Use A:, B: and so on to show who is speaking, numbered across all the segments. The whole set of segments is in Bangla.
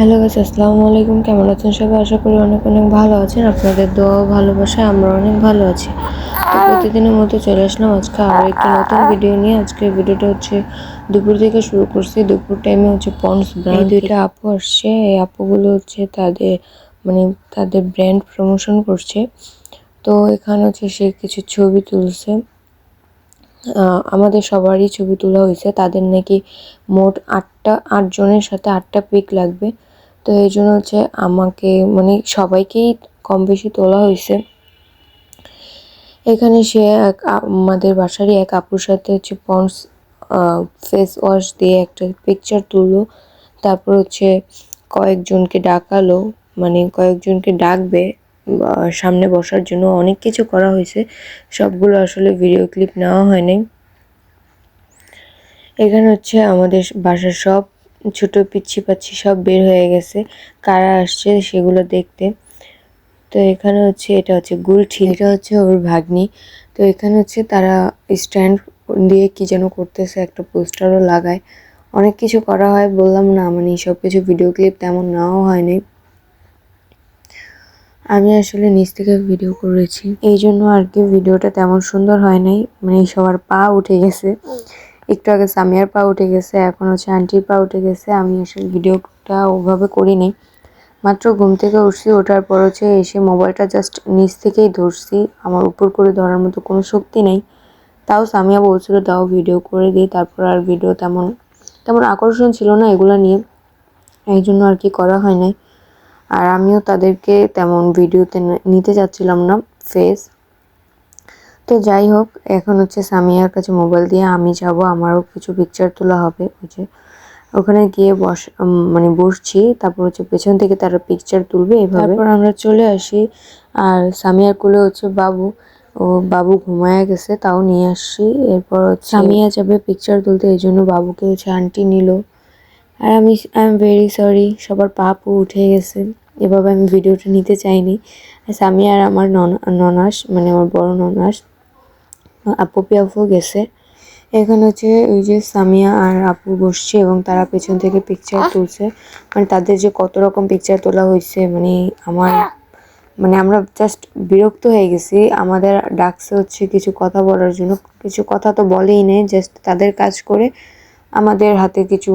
A: হ্যালো গাইস আসসালামু আলাইকুম। কেমন আছেন সবাই? আশা করি অনেক অনেক ভালো আছেন। আপনাদের দোয়া ও ভালোবাসায় আমরা অনেক ভালো আছি। তো প্রতিদিনের মতো চলে আসলাম আজকে আরও একটি নতুন ভিডিও নিয়ে। আজকে ভিডিওটা হচ্ছে দুপুর থেকে শুরু করছি। দুপুর টাইমে হচ্ছে পন্স ব্র্যান্ড দুইটা আপু আসছে। এই আপুগুলো হচ্ছে তাদের মানে তাদের ব্র্যান্ড প্রমোশন করছে। তো এখানে হচ্ছে সে কিছু ছবি তুলছে। আমাদের সবারই ছবি তোলা হয়েছে। তাদের নাকি মোট আটটা আটজনের সাথে আটটা পিক লাগবে। তো এই জন্য হচ্ছে আমাকে মানে সবাইকেই কম বেশি তোলা হয়েছে। এখানে সে এক আমাদের বাসারই এক আপুর সাথে হচ্ছে পন্ডস ফেস ওয়াশ দিয়ে একটা পিকচার তুললো। তারপর হচ্ছে কয়েকজনকে ডাকালো মানে কয়েকজনকে ডাকবে সামনে বসার জন্য অনেক কিছু করা হয়েছে। সবগুলো আসলে ভিডিও ক্লিপ নেওয়া হয় নাই এখানে হচ্ছে আমাদের বাসার সব ছোট পিচ্ছি পাচ্ছি সব বের হয়ে গেছে। কারা আসছে সেগুলো দেখতে। তো এখানে হচ্ছে, এটা হচ্ছে গুলঠি, এটা হচ্ছে ওর ভাগ্নি। তো এখানে হচ্ছে তারা স্ট্যান্ড দিয়ে কি যেন করতেছে, একটা পোস্টারও লাগায়। অনেক কিছু করা হয়, বললাম না মানে সব কিছু ভিডিও ক্লিপ তেমন নাও হয়নি। আমি আসলে নিচ থেকে ভিডিও করেছি। এই জন্য আর কি ভিডিওটা তেমন সুন্দর হয় নাই মানে সবার পা উঠে গেছে। একটু আগে সামিয়ার পা উঠে গেছে, এখন হচ্ছে আন্টির পা উঠে গেছে, আমি আসলে ভিডিওটা ওভাবে করি নাই। মাত্র ঘুম থেকে উঠছি, ওঠার পর হচ্ছে এসে মোবাইলটা জাস্ট নিচ থেকেই ধরছি, আমার উপর করে ধরার মতো কোনো শক্তি নেই। তাও সামিয়া বলছিল তাও ভিডিও করে দিই। তারপর আর ভিডিও তেমন তেমন আকর্ষণ ছিল না এগুলো নিয়ে। এই জন্য আর কি করা হয় নাই। আর আমিও তাদেরকে তেমন ভিডিওতে নিতে চাচ্ছিলাম না ফেস তো যাই হোক, এখন হচ্ছে সামিয়ার কাছে মোবাইল দিয়ে আমি যাব, আমারও কিছু পিকচার তোলা হবে, ওই যে ওখানে গিয়ে বস মানে বসছি, তারপর হচ্ছে পেছন থেকে তারা পিকচার তুলবে এভাবে। তারপর আমরা চলে আসি, আর সামিয়ার কোলে হচ্ছে বাবু, ও বাবু ঘুমায় গেছে, তাও নিয়ে আসছি, এরপর সামিয়া যাবে পিকচার তুলতে, এই জন্য বাবুকে হচ্ছে আন্টি নিল। আর আমি আই এম ভেরি সরি সবার পাপও উঠে গেছে, এভাবে আমি ভিডিওটা নিতে চাইনি। সামিয়া আর আমার নন- ননাস মানে আমার বড় ননাস আপু পিয়াফু গেছে। এখানে হচ্ছে ওই যে সামিয়া আর আপু বসছে এবং তারা পেছন থেকে পিকচার তুলছে। মানে তাদের যে কত রকম পিকচার তোলা হয়েছে মানে আমার মানে আমরা জাস্ট বিরক্ত হয়ে গেছি। আমাদের ডাকছে হচ্ছে কিছু কথা বলার জন্য। কিছু কথা তো বলেই নেই জাস্ট তাদের কাজ করে আমাদের হাতে কিছু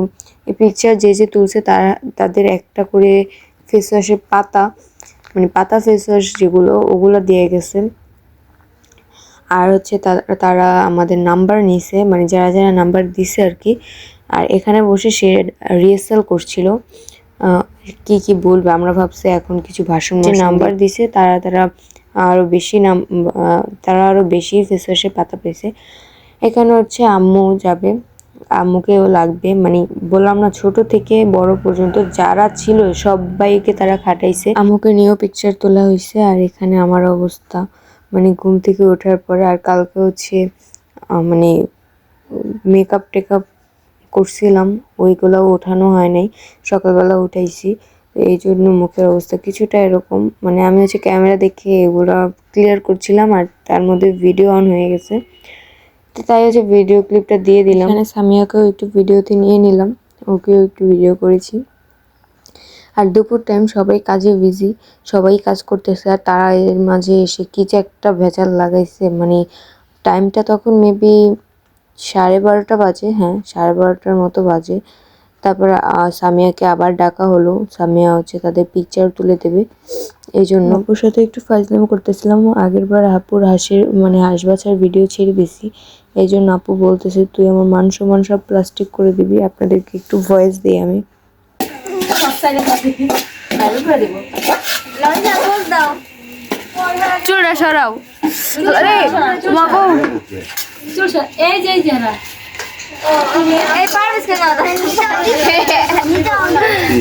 A: পিকচার যে যে তুলছে তারা, তাদের একটা করে ফেস ওয়াশের পাতা মানে পাতা ফেস ওয়াশ যেগুলো, ওগুলো দিয়ে গেছে। আর হচ্ছে তারা আমাদের নাম্বার নিছে মানে যারা যারা নাম্বার দিছে আর কি। আর এখানে বসে সে রিহার্সাল করছিল। কি কি বলবে? আমরা ভাবছি এখন কিছু ভাষণ যে নাম্বার দিছে তারা তারা আরও বেশি নাম তারা আরও বেশি ফেসওয়াশের পাতা পেয়েছে। এখানে হচ্ছে আম্মু যাবে। আম্মুকেও লাগবে। মানে বললাম না ছোট থেকে বড় পর্যন্ত যারা ছিল সবাইকে তারা খাটাইছে। আম্মুকে নিয়েও পিকচার তোলা হয়েছে আর এখানে আমার অবস্থা। মানে ঘুম থেকে ওঠার পরে আর কালকে হচ্ছে মানে মেকআপ টেকআপ করছিলাম ওইগুলোও ওঠানো হয় নাই, সকালবেলা উঠাইছি, এই জন্য মুখের অবস্থা কিছুটা এরকম মানে আমি হচ্ছে ক্যামেরা দেখে এগুলো ক্লিয়ার করছিলাম আর তার মধ্যে ভিডিও অন হয়ে গেছে, তো তাই হচ্ছে ভিডিও ক্লিপটা দিয়ে দিলাম। এখানে সামিয়াকেও একটু ভিডিওতে নিয়ে নিলাম, ওকেও একটু ভিডিও করেছি। আর দুপুর টাইম সবাই কাজে বিজি সবাই কাজ করতেছে আর তারা এর মাঝে এসে কি যে একটা ভেজাল লাগাইছে। মানে টাইমটা তখন মেবি সাড়ে বারোটা বাজে হ্যাঁ সাড়ে বারোটার মতো বাজে। তারপর সামিয়াকে আবার ডাকা হলো। সামিয়া হচ্ছে তাদের পিকচার তুলে দেবে। এই জন্য আপুর সাথে একটু ফাজলাম করতেছিলাম। আগের বার আপুর হাসির মানে হাঁস বাছার ভিডিও ছেড়ে দিছি। এই জন্য আপু বলতেছে, তুই আমার মান সম্মান সব প্লাস্টিক করে দিবি। আপনাদেরকে একটু ভয়েস দিই আমি।
B: চুলটা সরাও আরে তোমাকে
C: এই যে যারা
B: এই পারবিস কেন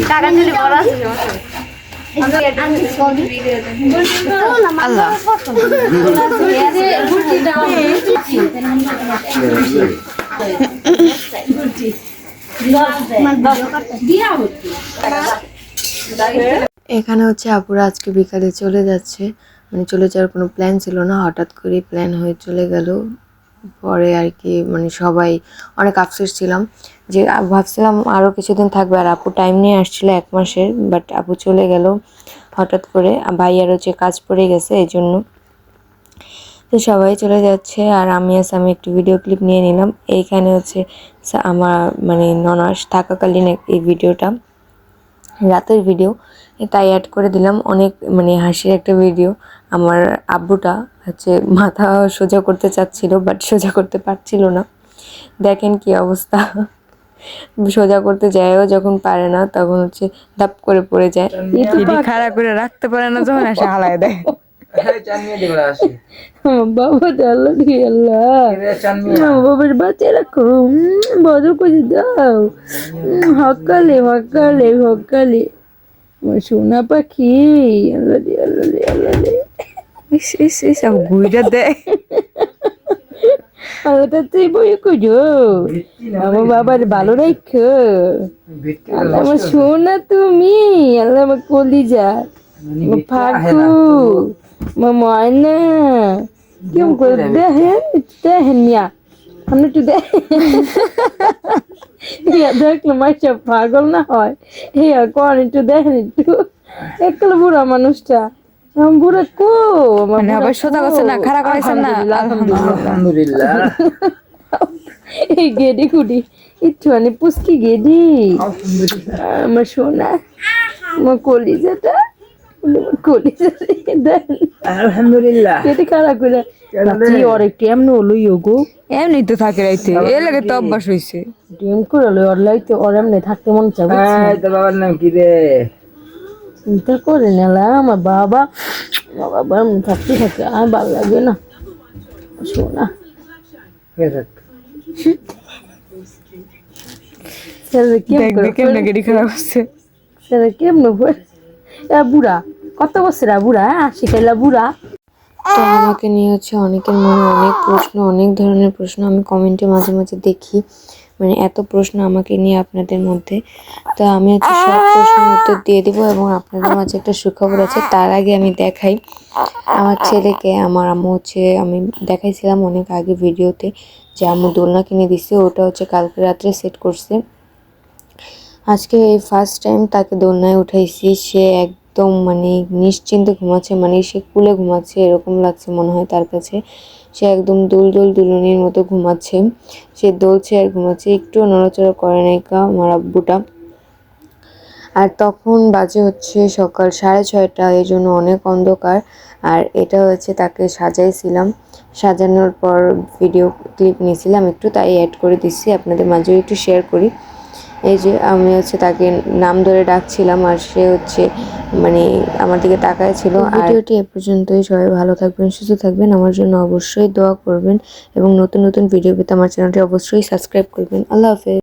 B: টাকা দিলে বড় আছে আল্লাহ
C: দিয়া হচ্ছে
A: এখানে হচ্ছে আপুরা আজকে বিকালে চলে যাচ্ছে। মানে চলে যাওয়ার কোনো প্ল্যান ছিল না। হঠাৎ করে প্ল্যান হয়ে চলে গেল। পরে আর কি মানে সবাই অনেক আফসোস ছিলাম যে ভাবছিলাম আরও কিছুদিন থাকবে। আর আপু টাইম নিয়ে আসছিল এক মাসের বাট আপু চলে গেল হঠাৎ করে। আর ভাইয়ার হচ্ছে কাজ পড়ে গেছে, এই জন্য। তো সবাই চলে যাচ্ছে। আর আমি আস আমি একটু ভিডিও ক্লিপ নিয়ে নিলাম। এইখানে হচ্ছে আমার মানে ননাস থাকাকালীন এই ভিডিওটা রাতের ভিডিও তাই অ্যাড করে দিলাম। অনেক মানে হাসির একটা ভিডিও আমার আব্বুটা হচ্ছে মাথা সোজা করতে চাচ্ছিল বাট সোজা করতে পারছিল না। দেখেন কি অবস্থা। সোজা করতে যায়ও যখন পারে না তখন হচ্ছে দাপ করে পড়ে যায়। খাড়া করে রাখতে পারে না যখন এসে হালায় দেয়। বাবা আল্লাহ দিয়ে আল্লাহ। আমার বাবার বাচ্চা এরকম বড় করে দাও। উম, হকালে হকালে হকালে। আমার সোনা পাখি আল্লাহ গুইটা দেয় তুই বই আমার বাবার ভালো রাখো। আমার সোনা তুমি আল্লাহ আমার কলিজা। আমার ফাকু আমার ময়না কেমন করে দেখেন দেখেন মিয়া আপনি একটু দেখেন ইয়া দেখলে মাইসা পাগল না হয় ইয়া কন একটু দেখেন একটু একলা বুড়া মানুষটা বুড়া কো
B: মানে আবার সোজা করছে না, খাড়া করাইছেন না?
A: আলহামদুলিল্লাহ
C: এই গেডি কুডি একটুখানি পুস্কি গেডি আমার সোনা আমার কলিজাটা
A: আলহামদুলিল্লাহ।
C: কেটে খারাপ করে। রাত্রি ওর একটু এমন হলো ইয়োগো
B: এমনি তো থাকে রাইতে। এর লাগে তো অভ্যাস হয়েছে
C: ডিম করে হলো ওর লাইতে ওর এমনি থাকতে মন চায়
A: বাবার নাম কি রে?
C: চিন্তা করে নিলাম আমার বাবা বাবা এমনি থাকতে থাকে আর ভালো লাগে না। ছেলে কেমন করে
B: কেমনে গেড়ি খারাপ হচ্ছে।
C: ছেলে কেমন করে এ বুড়া। কত বছর বুড়া হ্যাঁ? শিখাইলা বুড়া।
A: তো আমাকে নিয়ে হচ্ছে অনেকের মনে অনেক প্রশ্ন, অনেক ধরনের প্রশ্ন আমি কমেন্টে মাঝে মাঝে দেখি। মানে এত প্রশ্ন আমাকে নিয়ে আপনাদের মধ্যে। তো আমি হচ্ছে সব প্রশ্নের উত্তর দিয়ে দিব এবং আপনাদের মাঝে একটা সুখবর আছে, তার আগে আমি দেখাই। আমার ছেলেকে, আমার আম্মু হচ্ছে, আমি দেখাইছিলাম অনেক আগে ভিডিওতে যে আম্মু দোলনা কিনে দিছে, ওটা হচ্ছে কালকে রাত্রে সেট করছে। আজকে এই ফার্স্ট টাইম তাকে দোলনায় উঠাইছি, সে একদম মানে নিশ্চিন্তে ঘুমাচ্ছে মানে সে কুলে ঘুমাচ্ছে, এরকম লাগছে মনে হয় তার কাছে। সে একদম দুল দুল দুলনির মতো ঘুমাচ্ছে। সে দোলছে আর ঘুমাচ্ছে, একটু নড়াচড়া করে নাই আব্বুটা। আর তখন বাজে হচ্ছে সকাল সাড়ে ছয়টা, এই জন্য অনেক অন্ধকার। আর এটা হচ্ছে তাকে সাজাইছিলাম। সাজানোর পর ভিডিও ক্লিপ নিয়েছিলাম, একটু তাই অ্যাড করে দিচ্ছি, আপনাদের মাঝেও একটু শেয়ার করি। এই যে আমি হচ্ছে তাকে নাম ধরে ডাকছিলাম আর সে হচ্ছে মানে আমার দিকে তাকায় ছিল আর ভিডিওটি এ পর্যন্তই। সবাই ভালো থাকবেন, সুস্থ থাকবেন। আমার জন্য অবশ্যই দোয়া করবেন এবং নতুন নতুন ভিডিও পেতে আমার চ্যানেলটি অবশ্যই সাবস্ক্রাইব করবেন। আল্লাহ হাফেজ।